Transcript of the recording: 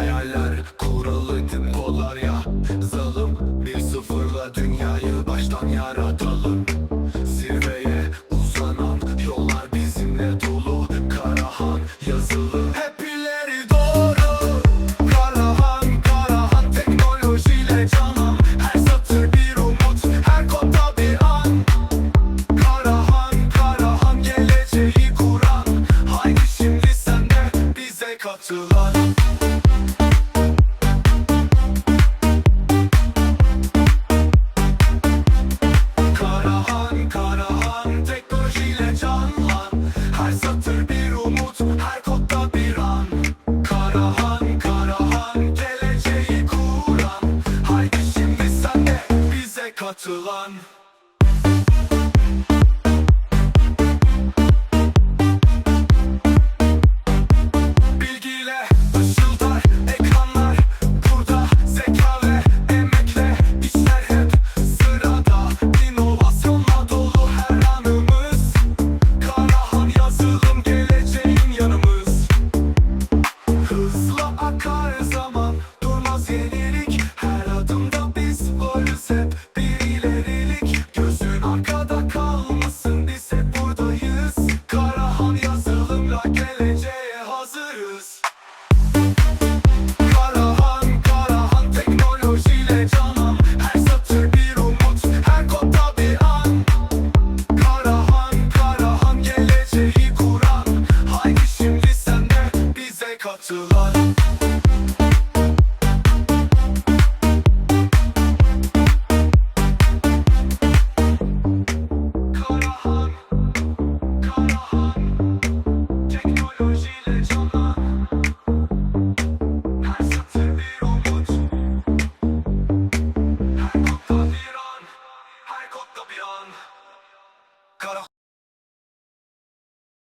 hayaller Kuralı tempolar ya. Zalim bir sıfırla dünyayı baştan yaratalım. Zirveye uzanan yollar bizimle dolu. Karahan yazılı. Hep doğru. Karahan Karahan teknolojiyle canan. Her satır bir umut her kodda bir an. Karahan Karahan geleceği kuran. Haydi şimdi sen de bize katılan bize katılan Karahan Karahan teknolojiyle canan Her satır bir umut. Her kodda bir an Her kodda bir an. Kara